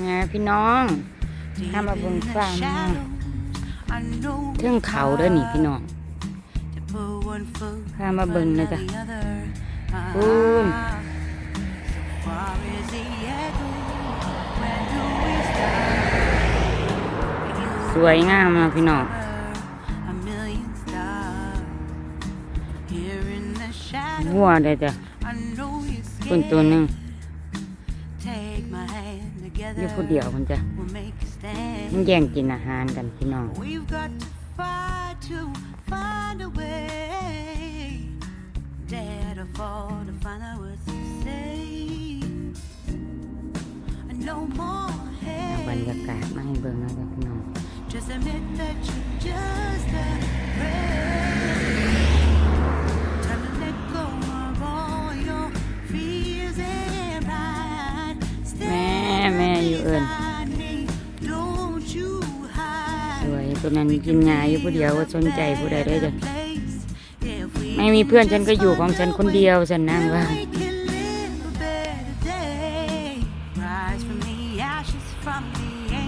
ไงพี่น้องถ้ามาเบิ่งฟ้ามาเรื่องเขาเด้อนี่พี่น้องพามาเบิ่งนะจ๊ะปูนสวยงามนะพี่น้องวัวได้จ้ะคนตัวหนึ่ง อยู่ผู้เดียวมันจ้ะมันแย่งกินอาหารกันพี่น้อง We've got to fight to find a way. Dare to fall to find out what to say. No more เอาบรร hate. ยากาศมาให้เบิ่งนะจ๊ะพี่น้อง เอิญสวยตัวนั้นกินงายอยู่ผู้เดียวว่าสนใจผู้ใดได้จ้ะไม่มีเพื่อนฉันก็อยู่ของฉันคนเดียวฉันนั่งว่า